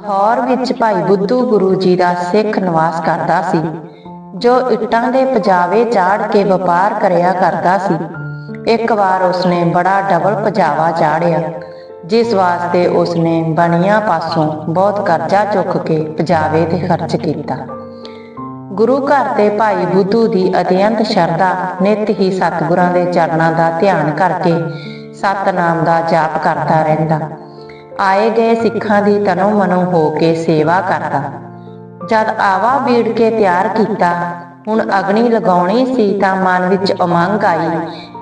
ਲਾਹੌਰ ਵਿੱਚ ਭਾਈ ਬੁੱਧੂ ਗੁਰੂ ਜੀ ਦਾ ਸਿੱਖ ਨਿਵਾਸ ਕਰਦਾ ਸੀ, ਜੋ ਇੱਟਾਂ ਦੇ ਪਜਾਵੇ ਚਾੜ ਕੇ ਵਪਾਰ ਕਰਿਆ ਕਰਦਾ ਸੀ। ਇੱਕ ਵਾਰ ਉਸਨੇ ਬੜਾ ਡਬਲ ਪਜਾਵਾ ਚਾੜਿਆ, ਜਿਸ ਵਾਸਤੇ ਉਸਨੇ ਬਣੀਆਂ ਪਾਸੋਂ ਬਹੁਤ ਕਰਜ਼ਾ ਚੁੱਕ ਕੇ ਪਜਾਵੇ ਤੇ ਖਰਚ ਕੀਤਾ। ਗੁਰੂ ਘਰ ਤੇ ਭਾਈ ਬੁੱਧੂ ਦੀ ਅਤਿਅੰਤ ਸ਼ਰਧਾ ਨਿਤ ਹੀ ਸਤਿਗੁਰਾਂ ਦੇ ਚਰਨਾਂ ਦਾ ਧਿਆਨ ਕਰਕੇ ਸਤਨਾਮ ਦਾ ਜਾਪ ਕਰਦਾ ਰਹਿੰਦਾ। ਆਏ ਗਏ ਸਿੱਖਾਂ ਦੀ ਤਨੋ ਮਨੋ ਹੋ ਕੇ ਸੇਵਾ ਕਰਦਾ। ਜਦ ਆਵਾ ਬੀੜ ਕੇ ਤਿਆਰ ਕੀਤਾ, ਹੁਣ ਅਗਨੀ ਲਗਾਉਣੀ ਸੀ ਤਾਂ ਮਨ ਵਿੱਚ ਉਮੰਗ ਆਈ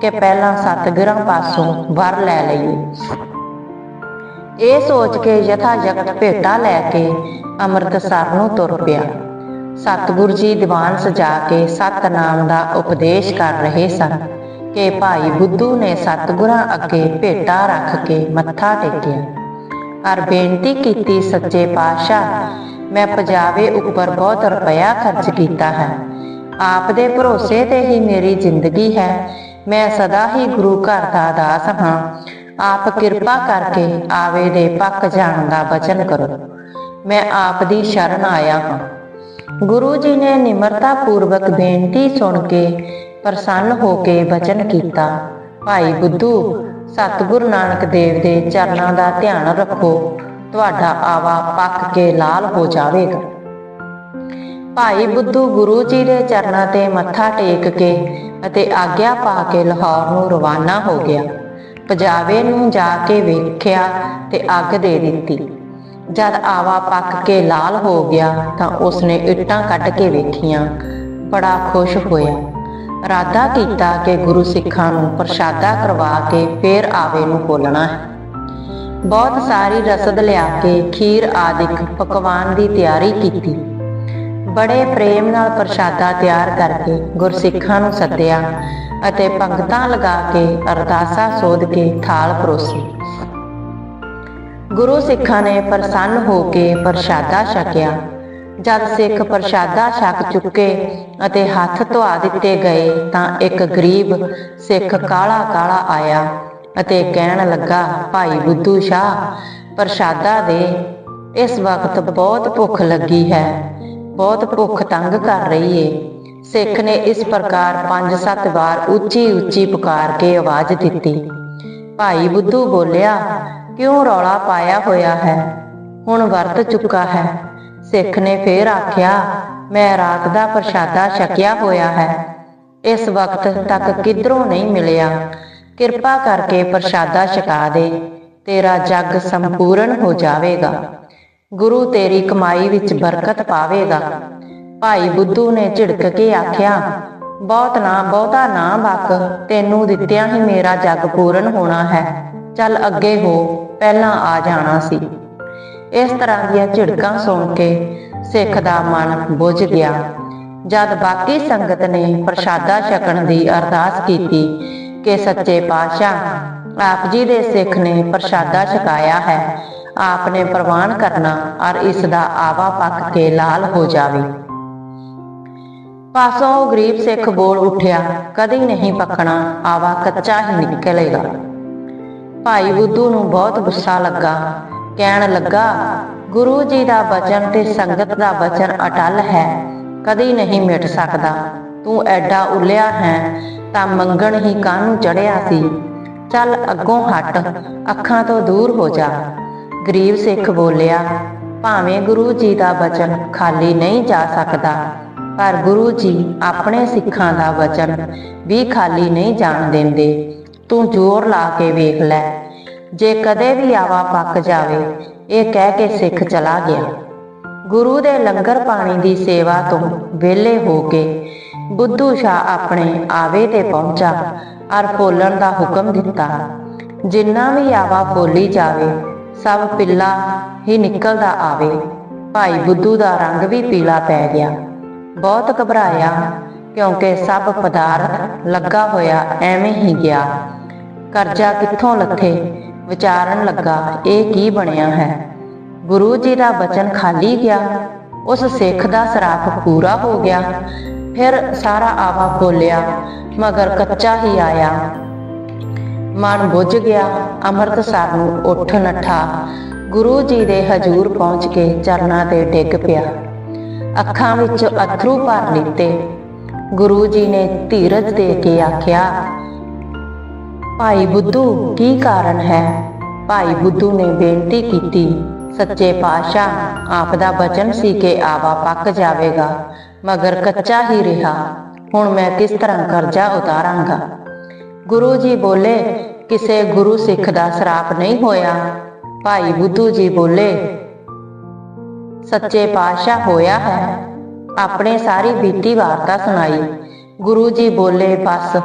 ਕਿ ਪਹਿਲਾਂ ਸਤਿਗੁਰਾਂ ਪਾਸੋਂ ਵਰ ਲੈ ਲਈਏ। ਇਹ ਸੋਚ ਕੇ ਯਥਾ ਜਗਤ ਭੇਟਾ ਲੈ ਕੇ ਅੰਮ੍ਰਿਤਸਰ ਨੂੰ ਤੁਰ ਪਿਆ। ਸਤਿਗੁਰ ਜੀ ਦੀਵਾਨ ਸਜਾ ਕੇ ਸਤਨਾਮ ਦਾ ਉਪਦੇਸ਼ ਕਰ ਰਹੇ ਸਨ ਕਿ ਭਾਈ ਬੁੱਧੂ ਨੇ ਸਤਿਗੁਰਾਂ ਅੱਗੇ ਭੇਟਾ ਰੱਖ ਕੇ ਮੱਥਾ ਟੇਕਿਆ। ਅਰ ਬੇਨਤੀ ਕੀਤੀ, ਸੱਚੇ ਪਾਤਸ਼ਾਹ, ਮੈਂ ਪਜਾਵੇ ਉੱਪਰ ਬਹੁਤ ਰੁਪਇਆ ਖਰਚ ਕੀਤਾ ਹੈ। ਆਪ ਦੇ ਭਰੋਸੇ ਤੇ ਹੀ ਮੇਰੀ ਜ਼ਿੰਦਗੀ ਹੈ। ਮੈਂ ਸਦਾ ਹੀ ਗੁਰੂ ਘਰ ਦਾ ਦਾਸ ਹਾਂ। ਆਪ ਕਿਰਪਾ ਕਰਕੇ ਆਵੇ ਦੇ ਪੱਕ ਜਾਣ ਦਾ ਬਚਨ ਕਰੋ। ਮੈਂ ਆਪ ਦੀ ਸ਼ਰਨ ਆਇਆ ਹਾਂ। ਗੁਰੂ ਜੀ ਨੇ ਨਿਮਰਤਾ ਪੂਰਵਕ ਬੇਨਤੀ ਸੁਣ ਕੇ ਪ੍ਰਸੰਨ ਹੋ ਕੇ ਬਚਨ ਕੀਤਾ। ਭਾਈ ਬੁੱਧੂ ਸਤਿਗੁਰੂ ਨਾਨਕ ਦੇਵ ਦੇ ਚਰਨਾਂ ਦਾ ਧਿਆਨ ਰੱਖੋ, ਤੁਹਾਡਾ ਆਵਾ ਪੱਕ ਕੇ ਲਾਲ ਹੋ ਜਾਵੇਗਾ। ਭਾਈ ਬੁੱਧੂ ਗੁਰੂ ਜੀ ਦੇ ਚਰਨਾਂ ਤੇ ਮੱਥਾ ਟੇਕ ਕੇ ਅਤੇ ਆਗਿਆ ਪਾ ਕੇ ਲਾਹੌਰ ਨੂੰ ਰਵਾਨਾ ਹੋ ਗਿਆ। ਪਜਾਵੇ ਨੂੰ ਜਾ ਕੇ ਵੇਖਿਆ ਤੇ ਅੱਗ ਦੇ ਦਿੱਤੀ। ਜਦ ਆਵਾ ਪੱਕ ਕੇ ਲਾਲ ਹੋ ਗਿਆ ਤਾਂ ਉਸਨੇ ਇੱਟਾਂ ਕੱਢ ਕੇ ਵੇਖੀਆਂ। ਬੜਾ ਖੁਸ਼ ਹੋਇਆ। ਰਾਦਾ ਕੀਤਾ ਕਿ ਗੁਰੂ ਸਿੱਖਾਂ ਨੂੰ ਪ੍ਰਸ਼ਾਦਾ ਕਰਵਾ ਕੇ ਫੇਰ ਆਵੇ ਨੂੰ ਬੋਲਣਾ ਹੈ। ਬਹੁਤ ਸਾਰੀ ਰਸਦ ਲਿਆ ਕੇ ਖੀਰ ਆਦਿਕ ਪਕਵਾਨ ਦੀ ਤਿਆਰੀ ਕੀਤੀ। ਬੜੇ ਪ੍ਰੇਮ ਨਾਲ ਪ੍ਰਸ਼ਾਦਾ ਤਿਆਰ ਕਰਕੇ ਗੁਰਸਿੱਖਾਂ ਨੂੰ ਸੱਦਿਆ ਅਤੇ ਪੰਗਤਾਂ ਲਗਾ ਕੇ ਅਰਦਾਸਾ ਸੋਧ ਕੇ ਥਾਲ ਪਰੋਸੀ। ਗੁਰੂ ਸਿੱਖਾਂ ਨੇ ਪ੍ਰਸੰਨ ਹੋ ਕੇ ਪ੍ਰਸ਼ਾਦਾ ਛਕਿਆ। ਜਦ ਸਿੱਖ ਪ੍ਰਸ਼ਾਦਾ ਛਕ ਚੁੱਕੇ ਅਤੇ ਹੱਥ ਧਵਾ ਦਿੱਤੇ ਗਏ ਤਾਂ ਇੱਕ ਗਰੀਬ ਸਿੱਖ ਕਾਲਾ ਕਾਲਾ ਆਇਆ ਅਤੇ ਕਹਿਣ ਲੱਗਾ, ਭਾਈ ਬੁੱਧੂ ਸ਼ਾਹ, ਪ੍ਰਸ਼ਾਦਾ ਦੇ, ਇਸ ਵਕਤ ਬਹੁਤ ਭੁੱਖ ਲੱਗੀ ਹੈ, ਬਹੁਤ ਭੁੱਖ ਤੰਗ ਕਰ ਰਹੀ ਏ। ਸਿੱਖ ਨੇ ਇਸ ਪ੍ਰਕਾਰ ਪੰਜ ਸੱਤ ਵਾਰ ਉੱਚੀ ਉੱਚੀ ਪੁਕਾਰ ਕੇ ਆਵਾਜ਼ ਦਿੱਤੀ। ਭਾਈ ਬੁੱਧੂ ਬੋਲਿਆ, ਕਿਉਂ ਰੌਲਾ ਪਾਇਆ ਹੋਇਆ ਹੈ? ਹੁਣ ਵਰਤ ਚੁੱਕਾ ਹੈ। ਸਿੱਖ ਨੇ ਫੇਰ ਆਖਿਆ, ਮੈਂ ਰਾਤ ਦਾ ਪ੍ਰਸ਼ਾਦਾ ਛਕਿਆ ਹੋਇਆ ਹੈ। ਇਸ ਵਕਤ ਤੱਕ ਕਿਧਰੋਂ ਨਹੀਂ ਮਿਲਿਆ। ਕਿਰਪਾ ਕਰਕੇ ਪ੍ਰਸ਼ਾਦਾ ਛਕਾ ਦੇ। ਤੇਰਾ ਜੱਗ ਸੰਪੂਰਨ ਹੋ ਜਾਵੇਗਾ। ਗੁਰੂ ਤੇਰੀ ਕਮਾਈ ਵਿੱਚ ਬਰਕਤ ਪਾਵੇਗਾ। ਭਾਈ ਬੁੱਧੂ ਨੇ ਝਿੜਕ ਕੇ ਆਖਿਆ, ਬਹੁਤ ਨਾ, ਬਹੁਤਾ ਨਾ ਬਕ। ਤੈਨੂੰ ਦਿੱਤਿਆਂ ਹੀ ਮੇਰਾ ਜੱਗ ਪੂਰਨ ਹੋਣਾ ਹੈ। ਚੱਲ ਅੱਗੇ ਹੋ, ਪਹਿਲਾਂ ਆ ਜਾਣਾ ਸੀ। ਇਸ ਤਰ੍ਹਾਂ ਦੀਆਂ ਝਿੜਕਾਂ ਸੁਣ ਕੇ ਸਿੱਖ ਦਾ ਮਨ ਬੁੱਝ ਗਿਆ। ਜਦ ਬਾਕੀ ਸੰਗਤ ਨੇ ਪ੍ਰਸ਼ਾਦਾ ਛਕਣ ਦੀ ਅਰਦਾਸ ਕੀਤੀ ਕਿ ਸੱਚੇ ਪਾਤਸ਼ਾਹ, ਆਪ ਜੀ ਦੇ ਸਿੱਖ ਨੇ ਪ੍ਰਸ਼ਾਦਾ ਛਕਾਇਆ ਹੈ। ਆਪ ਨੇ ਪ੍ਰਵਾਨ ਕਰਨਾ ਔਰ ਇਸ ਦਾ ਆਵਾ ਪੱਕ ਕੇ ਲਾਲ ਹੋ ਜਾਵੇ। ਪਾਸੋਂ ਗਰੀਬ ਸਿੱਖ ਬੋਲ ਉੱਠਿਆ, ਕਦੇ ਨਹੀਂ ਪੱਕਣਾ, ਆਵਾ ਕੱਚਾ ਹੀ ਨਿਕਲੇਗਾ। ਭਾਈ ਬੁੱਧੂ ਨੂੰ ਬਹੁਤ ਗੁੱਸਾ ਲੱਗਾ। ਕਹਿਣ ਲੱਗਾ, ਗੁਰੂ ਜੀ ਦਾ ਬਚਨ ਤੇ ਸੰਗਤ ਦਾ ਬਚਨ ਅਟਲ ਹੈ, ਕਦੀ ਨਹੀਂ ਮਿਟ ਸਕਦਾ। ਤੂੰ ਐਡਾ ਉਲਿਆ ਹੈ, ਤਾਂ ਮੰਗਣ ਹੀ ਕਾਹਨੂੰ ਚੜਿਆ ਸੀ। ਚੱਲ ਅੱਗੋਂ ਹਟ, ਅੱਖਾਂ ਤੋਂ ਦੂਰ ਹੋ ਜਾ। ਗਰੀਬ ਸਿੱਖ ਬੋਲਿਆ, ਭਾਵੇਂ ਗੁਰੂ ਜੀ ਦਾ ਬਚਨ ਖਾਲੀ ਨਹੀਂ ਜਾ ਸਕਦਾ, ਪਰ ਗੁਰੂ ਜੀ ਆਪਣੇ ਸਿੱਖਾਂ ਦਾ ਵਚਨ ਵੀ ਖਾਲੀ ਨਹੀਂ ਜਾਣ ਦਿੰਦੇ। ਤੂੰ ਜ਼ੋਰ ਲਾ ਕੇ ਵੇਖ ਲੈ ਜੇ ਕਦੇ ਵੀ ਆਵਾ ਪੱਕ ਜਾਵੇ, ਇਹ ਕਹਿ ਕੇ ਸਿੱਖ ਚਲਾ ਗਿਆ। ਗੁਰੂ ਦੇ ਲੰਗਰ ਪਾਣੀ ਦੀ ਸੇਵਾ ਤੋਂ ਵਿਹਲੇ ਹੋ ਕੇ ਬੁੱਧੂ ਸ਼ਾਹ ਆਪਣੇ ਆਵੇ ਤੇ ਪਹੁੰਚਾ ਅਰ ਫੋਲਣ ਦਾ ਹੁਕਮ ਦਿੱਤਾ। ਜਿੰਨਾ ਵੀ ਆਵਾ ਫੋਲੀ ਜਾਵੇ, ਸਭ ਪਿੱਲਾ ਹੀ ਨਿਕਲਦਾ ਆਵੇ। ਭਾਈ ਬੁੱਧੂ ਦਾ ਰੰਗ ਵੀ ਪੀਲਾ ਪੈ ਗਿਆ। ਬਹੁਤ ਘਬਰਾਇਆ, ਕਿਉਂਕਿ ਸਭ ਪਦਾਰਥ ਲੱਗਾ ਹੋਇਆ ਐਵੇਂ ਹੀ ਗਿਆ। ਕਰਜ਼ਾ ਕਿੱਥੋਂ ਲੱਥੇ? ਵਿਚਾਰਨ ਲੱਗਾ, ਇਹ ਕੀ ਬਣਿਆ ਹੈ? ਗੁਰੂ ਜੀ ਦਾ ਬਚਨ ਖਾਲੀ ਗਿਆ, ਉਸ ਸਿੱਖ ਦਾ ਸਰਾਪ ਪੂਰਾ ਹੋ ਗਿਆ। ਫਿਰ ਸਾਰਾ ਆਵਾ ਬੋਲਿਆ ਮਗਰ ਕੱਚਾ ਹੀ ਆਇਆ। ਮਨ ਬੁੱਝ ਗਿਆ, ਅੰਮ੍ਰਿਤਸਰ ਨੂੰ ਉੱਠ ਨੱਠਾ। ਗੁਰੂ ਜੀ ਦੇ ਹਜੂਰ ਪਹੁੰਚ ਕੇ ਚਰਨਾਂ ਤੇ ਡਿੱਗ ਪਿਆ। ਅੱਖਾਂ ਵਿੱਚ ਅਥਰੂ ਭਰ ਲਿੱਤੇ। ਗੁਰੂ ਜੀ ਨੇ ਧੀਰਜ ਦੇ ਕੇ ਆਖਿਆ ਭਾਈ ਬੁੱਧੂ, ਕੀ ਕਾਰਨ ਹੈ? ਭਾਈ ਬੁੱਧੂ ਨੇ ਬੇਨਤੀ ਕੀਤੀ, ਸੱਚੇ ਪਾਤਸ਼ਾਹ ਆਪ ਦਾ ਬਚਨ ਸੀ ਕਿ ਆਵਾ ਪੱਕ ਜਾਵੇਗਾ, ਮਗਰ ਕੱਚਾ ਹੀ ਰਿਹਾ। ਹੁਣ ਮੈਂ ਕਿਸ ਤਰ੍ਹਾਂ ਕਰਜ਼ਾ ਉਤਾਰਾਂਗਾ? ਗੁਰੂ ਜੀ ਬੋਲੇ, ਕਿਸੇ ਗੁਰੂ ਸਿੱਖ ਦਾ ਸਰਾਪ ਨਹੀਂ ਹੋਇਆ। ਭਾਈ ਬੁੱਧੂ ਜੀ ਬੋਲੇ, ਸੱਚੇ ਪਾਤਸ਼ਾਹ ਹੋਇਆ ਹੈ। ਆਪਣੇ ਸਾਰੀ ਬੀਤੀ ਵਾਰਤਾ ਸੁਣਾਈ। ਗੁਰੂ ਜੀ ਬੋਲੇ, ਬਸ,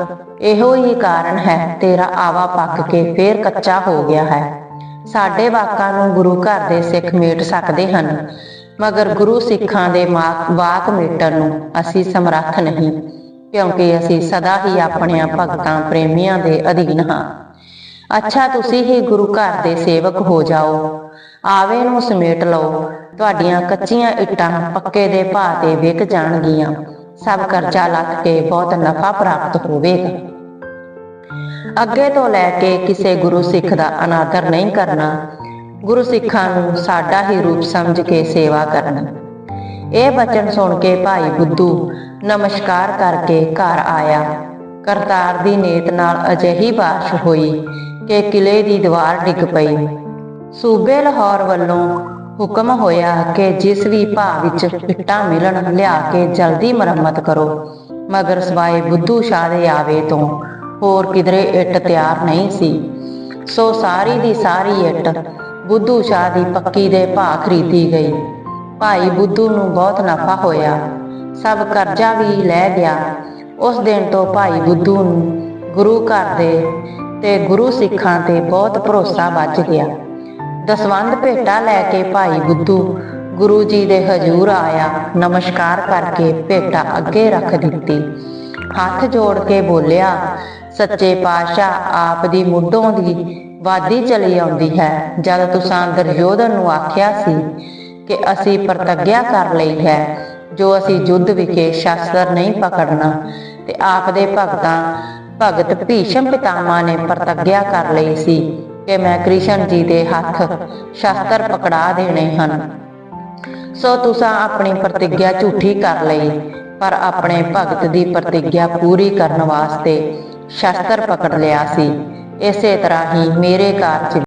ਇਹੋ ਹੀ ਕਾਰਨ ਹੈ, ਤੇਰਾ ਆਵਾ ਪੱਕ ਕੇ ਫੇਰ ਕੱਚਾ ਹੋ ਗਿਆ ਹੈ। ਸਾਡੇ ਵਾਕਾਂ ਨੂੰ ਗੁਰੂ ਘਰ ਦੇ ਸਿੱਖ ਮੇਟ ਸਕਦੇ ਹਨ, ਮਗਰ ਗੁਰੂ ਸਿੱਖਾਂ ਦੇ ਵਾਕ ਮੇਟਣ ਨੂੰ ਅਸੀਂ ਸਮਰੱਥ ਨਹੀਂ, ਕਿਉਂਕਿ ਅਸੀਂ ਸਦਾ ਹੀ ਆਪਣਿਆਂ ਭਗਤਾਂ ਪ੍ਰੇਮੀਆਂ ਦੇ ਅਧੀਨ ਹਾਂ। ਅੱਛਾ, ਤੁਸੀਂ ਹੀ ਗੁਰੂ ਘਰ ਦੇ ਸੇਵਕ ਹੋ ਜਾਓ। ਆਵੇ ਨੂੰ ਸਮੇਟ ਲਓ, ਤੁਹਾਡੀਆਂ ਕੱਚੀਆਂ ਇੱਟਾਂ ਪੱਕੇ ਦੇ ਭਾਅ ਤੇ ਵਿਕ ਜਾਣਗੀਆਂ। ਸਭ ਕਰਜ਼ਾ ਲੱਥ ਕੇ ਬਹੁਤ ਨਫਾ ਪ੍ਰਾਪਤ ਹੋਵੇਗਾ। ਅੱਗੇ ਤੋਂ ਲੈ ਕੇ ਕਿਸੇ ਗੁਰੂ ਸਿੱਖ ਦਾ ਅਨਾਦਰ ਨਹੀਂ ਕਰਨਾ, ਗੁਰੂ ਸਿੱਖਾਂ ਨੂੰ ਸਾਡਾ ਹੀ ਰੂਪ ਸਮਝ ਕੇ ਸੇਵਾ ਕਰਨਾ। ਇਹ ਬਚਨ ਸੁਣ ਕੇ ਭਾਈ ਬੁੱਧੂ ਨਮਸਕਾਰ ਕਰਕੇ ਘਰ ਆਇਆ। ਕਰਤਾਰ ਦੀ ਨੇਤ ਨਾਲ ਅਜਿਹੀ ਬਾਰਿਸ਼ ਹੋਈ ਕਿ ਕਿਲੇ ਦੀ ਦੀਵਾਰ ਡਿੱਗ ਪਈ। ਸੂਬੇ ਲਾਹੌਰ ਵੱਲੋਂ ਹੁਕਮ ਹੋਇਆ ਕਿ ਜਿਸ ਵੀ ਭਾਅ ਵਿੱਚ ਇੱਟਾਂ ਮਿਲਣ, ਲਿਆ ਕੇ ਜਲਦੀ ਮੁਰੰਮਤ ਕਰੋ। ਮਗਰ ਸਵਾਏ ਬੁੱਧੂ ਸ਼ਾਹ ਦੇ ਆਵੇ ਤੋਂ ਹੋਰ ਕਿਧਰੇ ਇੱਟ ਤਿਆਰ ਨਹੀਂ ਸੀ। ਸੋ ਸਾਰੀ ਦੀ ਸਾਰੀ ਇੱਟ ਬੁੱਧੂ ਸ਼ਾਹ ਦੀ ਪੱਕੀ ਦੇ ਭਾਅ ਖਰੀਦੀ ਗਈ। ਭਾਈ ਬੁੱਧੂ ਨੂੰ ਬਹੁਤ ਨਫਾ ਹੋਇਆ। ਸਭ ਕਰਜ਼ਾ ਵੀ ਲੈ ਗਿਆ। ਉਸ ਦਿਨ ਤੋਂ ਭਾਈ ਬੁੱਧੂ ਨੂੰ ਗੁਰੂ ਘਰ ਦੇ ਤੇ ਗੁਰੂ ਸਿੱਖਾਂ ਤੇ ਬਹੁਤ ਭਰੋਸਾ ਵੱਜ ਗਿਆ। ਦਸਵੰਧ ਭੇਟਾ ਲੈ ਕੇ ਭਾਈ ਬੁੱਧੂ। ਗੁਰੂ ਜੀ ਦੇ ਹਜ਼ੂਰ ਆਇਆ, ਨਮਸਕਾਰ ਕਰਕੇ ਭੇਟਾ ਅੱਗੇ ਰੱਖ ਦਿੱਤੀ। ਹੱਥ ਜੋੜ ਕੇ ਬੋਲਿਆ, ਸੱਚੇ ਪਾਤਸ਼ਾਹ, ਆਪ ਦੀ ਮੁੱਢੋਂ ਦੀ ਵਾਦੀ ਚਲੀ ਆਉਂਦੀ ਹੈ। ਜਦ ਤੁਸਾਂ ਦੁਰਯੋਧਨ ਨੂੰ ਆਖਿਆ ਸੀ ਕਿ ਅਸੀਂ ਪ੍ਰਤੱਗਿਆ ਕਰ ਲਈ ਹੈ, ਜੋ ਅਸੀਂ ਯੁੱਧ ਵਿਖੇ ਸ਼ਾਸਤਰ ਨਹੀਂ ਪਕੜਨਾ, ਤੇ ਆਪ ਦੇ ਭਗਤਾਂ, ਭਗਤ ਭੀਸ਼ਮ ਪਿਤਾਮਾ ਨੇ ਪ੍ਰਤੱਗਿਆ ਕਰ ਲਈ ਸੀ। ਕਿ ਮੈਂ ਕ੍ਰਿਸ਼ਨ ਜੀ ਦੇ ਹੱਥ ਸ਼ਸਤਰ ਪਕੜਾ ਦੇਣੇ ਹਨ। ਸੋ ਤੁਸੀਂ ਆਪਣੀ ਪ੍ਰਤਿੱਗਿਆ ਝੂਠੀ ਕਰ ਲਈ, ਪਰ ਆਪਣੇ ਭਗਤ ਦੀ ਪ੍ਰਤਿੱਗਿਆ ਪੂਰੀ ਕਰਨ ਵਾਸਤੇ ਸ਼ਸਤਰ ਪਕੜ ਲਿਆ ਸੀ। ਇਸੇ ਤਰ੍ਹਾਂ ਹੀ ਮੇਰੇ ਕਾਰਜ